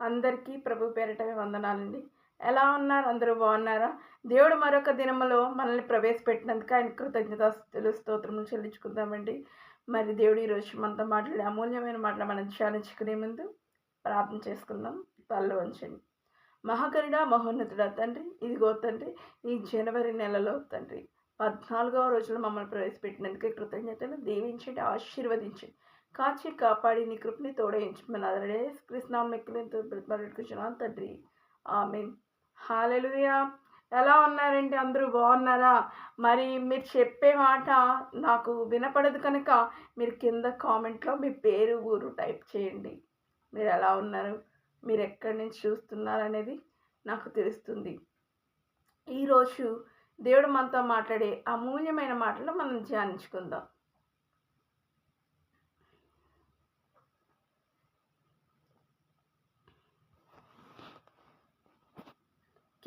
అందరికీ ప్రభు పేరిట వందనాలండి. ఎలా ఉన్నారు? అందరూ బాగున్నారా? దేవుడు మరొక దినములో మనల్ని ప్రవేశపెట్టినందుకు ఆయన కృతజ్ఞతాస్తులు స్తోత్రములు చెల్లించుకుందామండి. మరి దేవుడు ఈరోజు మనతో మాట్లాడే అమూల్యమైన మాటలు మనం ధ్యానించుకునే ముందు ప్రార్థన చేసుకుందాం. తల్లు వంచండి మహాకరుడ మహోన్నతుడా తండ్రి ఇదిగో తండ్రి ఈ జనవరి నెలలో తండ్రి పద్నాలుగవ రోజులో మమ్మల్ని ప్రవేశపెట్టినందుకే కృతజ్ఞతలు. దీవించండి ఆశీర్వదించండి. కాచి కాపాడి నీ కృపని తోడయించమని అదడే కృష్ణాం మెక్కులతో ప్రతిపాడుకున్నాను తండ్రి ఆమె హాలెలుయా ఎలా ఉన్నారండి అందరూ? బాగున్నారా? మరి మీరు చెప్పే మాట నాకు వినపడదు కనుక మీరు కింద కామెంట్లో మీ పేరు ఊరు టైప్ చేయండి. మీరు ఎలా ఉన్నారు? మీరు ఎక్కడి నుంచి చూస్తున్నారు అనేది నాకు తెలుస్తుంది. ఈరోజు దేవుడు మనతో మాట్లాడే అమూల్యమైన మాటలు మనం ధ్యానించుకుందాం.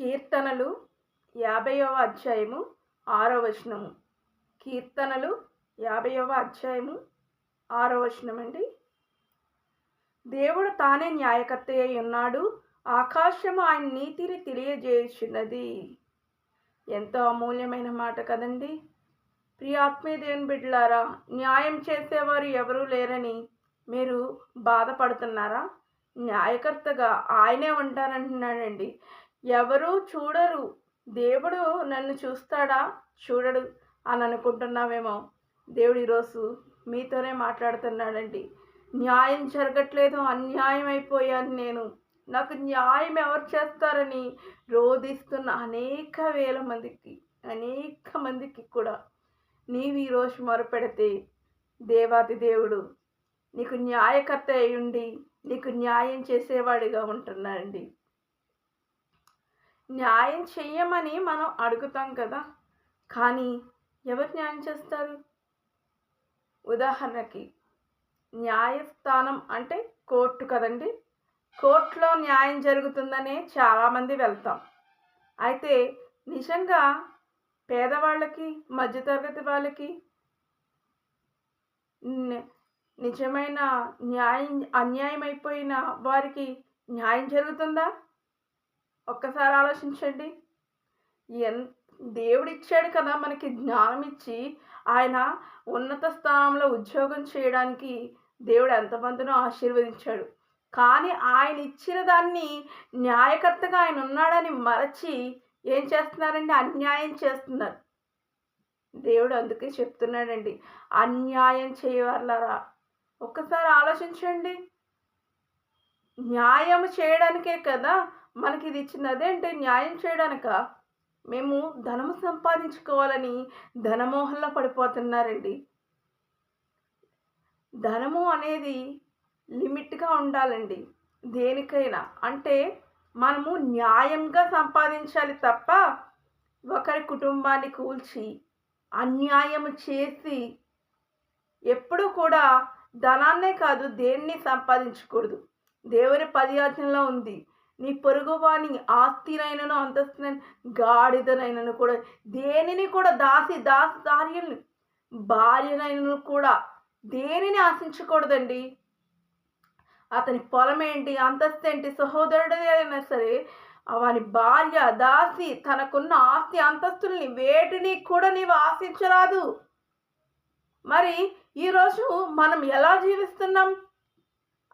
కీర్తనలు యాభైవ అధ్యాయము ఆరో వచనము. కీర్తనలు యాభైవ అధ్యాయము ఆరో వచనం అండి దేవుడు తానే న్యాయకర్త అయి ఉన్నాడు ఆకాశము ఆయన నీతిని తెలియజేసినది ఎంతో అమూల్యమైన మాట కదండి. ప్రియాత్మీదేవుని బిడ్డలారా న్యాయం చేసేవారు ఎవరూ లేరని మీరు బాధపడుతున్నారా? న్యాయకర్తగా ఆయనే ఉంటానంటున్నాడండి. ఎవరు చూడరు. దేవుడు నన్ను చూస్తాడా? చూడడు అని అనుకుంటున్నామేమో దేవుడు ఈరోజు మీతోనే మాట్లాడుతున్నాడండి. న్యాయం జరగట్లేదు అన్యాయం అయిపోయాను నేను. నాకు న్యాయం ఎవరు చేస్తారని రోధిస్తున్న అనేక వేల మందికి అనేక మందికి కూడా. నీవు ఈరోజు మొరపెడితే దేవాది దేవుడు నీకు న్యాయకర్త అయి ఉండి నీకు న్యాయం చేసేవాడిగా ఉంటున్నాడండి. న్యాయం చెయ్యమని మనం అడుగుతాం కదా. కానీ ఎవరు న్యాయం చేస్తారు? ఉదాహరణకి న్యాయస్థానం అంటే కోర్టు కదండి. కోర్టులో న్యాయం జరుగుతుందనే చాలామంది వెళ్తాం. అయితే నిజంగా పేదవాళ్ళకి మధ్యతరగతి వాళ్ళకి నిజమైన న్యాయం అన్యాయం అయిపోయిన వారికి న్యాయం జరుగుతుందా? ఒక్కసారి ఆలోచించండి. ఎన్ దేవుడు ఇచ్చాడు కదా మనకి జ్ఞానం ఇచ్చి ఆయన ఉన్నత స్థానంలో ఉద్యోగం చేయడానికి దేవుడు ఎంతమందినో ఆశీర్వదించాడు. కానీ ఆయన ఇచ్చిన దాన్ని న్యాయకర్తగా ఆయన ఉన్నాడని మరచి ఏం చేస్తున్నారండి? అన్యాయం చేస్తున్నారు. దేవుడు అందుకే చెప్తున్నాడండి. అన్యాయం చేయవర్లరా ఒక్కసారి ఆలోచించండి. న్యాయం చేయడానికే కదా మనకి ఇది ఇచ్చింది అదేంటే న్యాయం చేయడానిక? మేము ధనము సంపాదించుకోవాలని ధనమోహంలో పడిపోతున్నారండి. ధనము అనేది లిమిట్గా ఉండాలండి. దేనికైనా. అంటే మనము న్యాయంగా సంపాదించాలి తప్ప ఒకరి కుటుంబాన్ని కూల్చి అన్యాయం చేసి ఎప్పుడూ కూడా ధనాన్నే కాదు దేన్ని సంపాదించకూడదు. దేవుని పదియాచనలో ఉంది. నీ పొరుగువాని ఆస్తినైనను అంతస్తునైన గాడిదనైనను కూడా దేనిని కూడా దాసి దాసి దార్యుల్ని భార్యనైనను కూడా దేనిని ఆశించకూడదండి? అతని పొలం ఏంటి అంతస్తు ఏంటి సహోదరుడు అయినా సరే వాని భార్య దాసి తనకున్న ఆస్తి అంతస్తుల్ని వేటిని కూడా నీవు ఆశించరాదు. మరి ఈరోజు మనం ఎలా జీవిస్తున్నాం?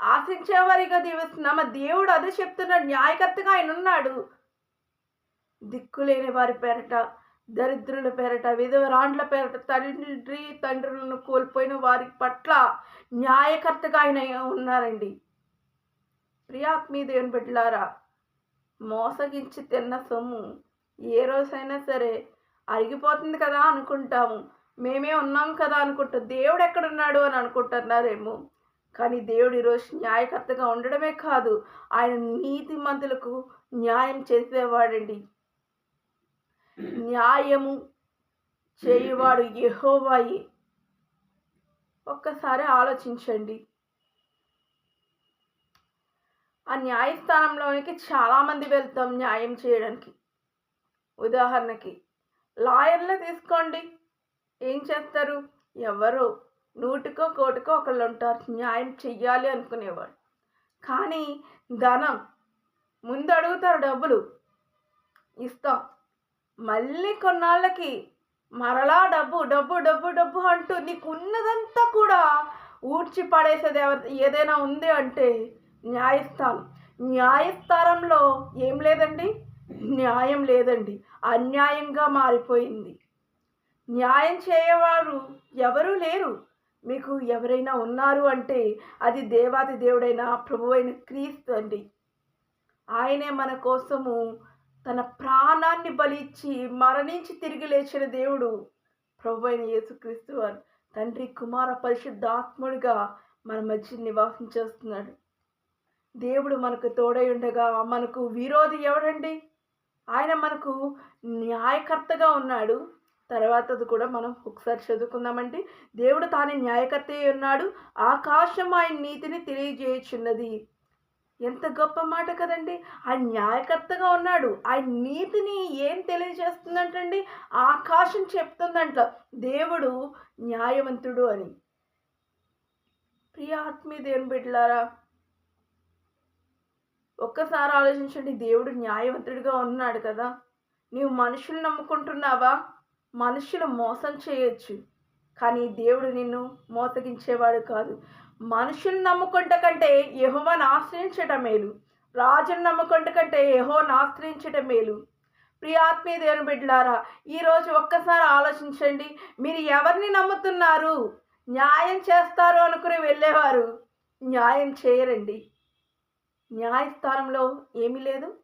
ఆశించేవారిగా నమ్మ దేవుడు అదే చెప్తున్నాడు న్యాయకర్తగా ఆయన ఉన్నాడు. దిక్కులేని వారి పేరట దరిద్రుల పేరట విధవరాండ్ల పేరట తండ్రి తండ్రులను కోల్పోయిన వారి పట్ల న్యాయకర్తగా ఆయన ఉన్నారండి. ప్రియాత్మీ దేవుని బిడ్డలారా మోసగించి తిన్న సొమ్ము ఏ రోజైనా సరే అరిగిపోతుంది కదా అనుకుంటాము. మేమే ఉన్నాం కదా అనుకుంటాం దేవుడు ఎక్కడున్నాడు అని అనుకుంటున్నారేమో. కానీ దేవుడు ఈరోజు న్యాయకర్తగా ఉండడమే కాదు ఆయన నీతిమంతులకు న్యాయం చేసేవాడండి. న్యాయము చేయువాడు యహోవాయి. ఒక్కసారి ఆలోచించండి. ఆ న్యాయస్థానంలోనికి చాలామంది వెళ్తాం న్యాయం చేయడానికి. ఉదాహరణకి లాయర్లే తీసుకోండి. ఏం చేస్తారు? ఎవరు? నూటికో కోటికో ఒకళ్ళు ఉంటారు న్యాయం చెయ్యాలి అనుకునేవాడు. కానీ ధనం ముందు అడుగుతారు డబ్బులు. ఇస్తాం. మళ్ళీ కొన్నాళ్ళకి మరలా డబ్బు డబ్బు డబ్బు డబ్బు అంటూ నీకు ఉన్నదంతా కూడా ఊడ్చి పడేసేది ఎవరి ఏదైనా ఉంది అంటే న్యాయస్థానం. న్యాయస్థానంలో ఏం లేదండి? న్యాయం లేదండి. అన్యాయంగా మారిపోయింది. న్యాయం చేయవారు ఎవరూ లేరు. మీకు ఎవరైనా ఉన్నారు అంటే అది దేవాది దేవుడైన ప్రభువైన క్రీస్తు అండి. ఆయనే మన కోసము తన ప్రాణాన్ని బలిచ్చి మరణించి తిరిగి లేచిన దేవుడు ప్రభు అయిన యేసుక్రీస్తు వారు. తండ్రి కుమార పరిశుద్ధాత్ముడిగా మన మధ్య నివాసం చేస్తున్నాడు. దేవుడు మనకు తోడై ఉండగా మనకు విరోధి ఎవడండి? ఆయన మనకు న్యాయకర్తగా ఉన్నాడు. తర్వాతది కూడా మనం ఒకసారి చదువుకుందామండి. దేవుడు తాను న్యాయకర్త ఉన్నాడు. ఆకాశం ఆయన నీతిని తెలియజేయుచున్నది. ఎంత గొప్ప మాట కదండి. ఆయన న్యాయకర్తగా ఉన్నాడు. ఆయన నీతిని ఏం తెలియజేస్తుందంటండి? ఆకాశం చెప్తుందంట. దేవుడు న్యాయవంతుడు అని. ప్రియ ఆత్మీయ దేవుని బిడ్డలారా ఒక్కసారి ఆలోచించండి. దేవుడు న్యాయవంతుడిగా ఉన్నాడు కదా. నీవు మనుషులు నమ్ముకుంటున్నావా? మనుషులు మోసం చేయొచ్చు కానీ దేవుడు నిన్ను మోసగించేవాడు కాదు. మనుషుల్ని నమ్ముకుంట కంటే యహోవాను ఆశ్రయించటం మేలు. రాజును నమ్ముకుంట కంటే యహోను ఆశ్రయించటం మేలు. ప్రియాత్మీయ దేవుని బిడ్డలారా ఈరోజు ఒక్కసారి ఆలోచించండి. మీరు ఎవరిని నమ్ముతున్నారు? న్యాయం చేస్తారు అనుకుని వెళ్ళేవారు. న్యాయం చేయరండి. న్యాయస్థానంలో ఏమీ లేదు.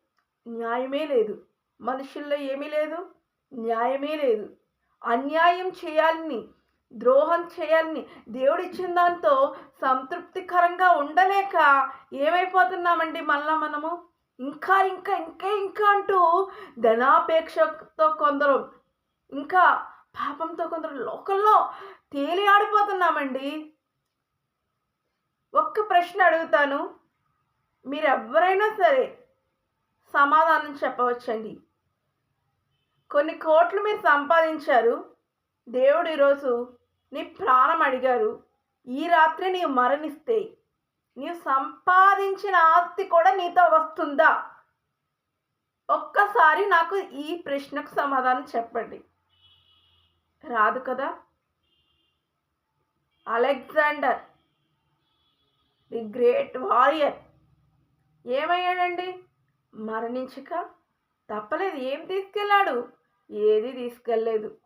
న్యాయమే లేదు. మనుషుల్లో ఏమీ లేదు. న్యాయమే లేదు. అన్యాయం చేయాలని ద్రోహం చేయాలని దేవుడిచ్చిన దాంతో సంతృప్తికరంగా ఉండలేక ఏమైపోతున్నామండి మళ్ళా మనము? ఇంకా ఇంకా ఇంకా ఇంకా అంటూ ధనాపేక్షతో కొందరు ఇంకా పాపంతో కొందరు లోకల్లో తేలి ఆడిపోతున్నామండి. ఒక్క ప్రశ్న అడుగుతాను. మీరు ఎవరైనా సరే సమాధానం చెప్పవచ్చండి. కొన్ని కోట్లు మీరు సంపాదించారు. దేవుడు ఈరోజు నీ ప్రాణం అడిగారు. ఈ రాత్రి నీవు మరణిస్తే నీవు సంపాదించిన ఆస్తి కూడా నీతో వస్తుందా? ఒక్కసారి నాకు ఈ ప్రశ్నకు సమాధానం చెప్పండి. రాదు కదా? అలెగ్జాండర్ ది గ్రేట్ వారియర్ ఏమయ్యాడండి? మరణించక తప్పలేదు ఏం తీసుకెళ్ళాడు? ఏది తీసుకెళ్ళలేదు.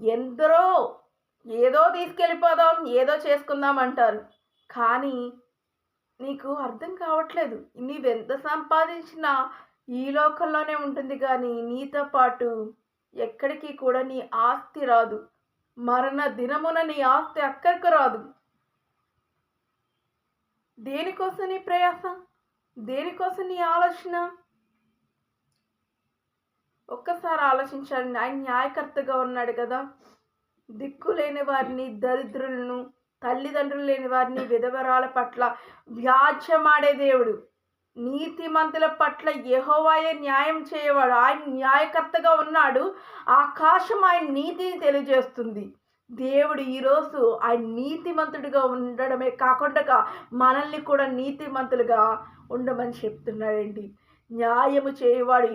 ఎందరో ఏదో తీసుకెళ్ళిపోదాం ఏదో చేసుకుందాం అంటారు. కానీ నీకు అర్థం కావట్లేదు. నీవెంత సంపాదించినా ఈ లోకంలోనే ఉంటుంది కానీ నీతో పాటు ఎక్కడికి కూడా నీ ఆస్తి రాదు. మరణ దినమున నీ ఆస్తి అక్కడికి రాదు. దేనికోసం నీ ప్రయాస? దేనికోసం నీ ఆలోచన? ఒక్కసారి ఆలోచించండి. ఆయన న్యాయకర్తగా ఉన్నాడు కదా. దిక్కు లేని వారిని దరిద్రులను తల్లిదండ్రులు లేని వారిని విధవరాల పట్ల వ్యాజ్యమాడే దేవుడు. నీతిమంతుల పట్ల యహోవాయే న్యాయం చేయవాడు. ఆయన న్యాయకర్తగా ఉన్నాడు. ఆకాశం ఆయన నీతిని తెలియజేస్తుంది. దేవుడు ఈరోజు ఆయన నీతిమంతుడిగా ఉండడమే కాకుండా మనల్ని కూడా నీతిమంతులుగా ఉండమని చెప్తున్నాడండి. న్యాయము చేయవాడు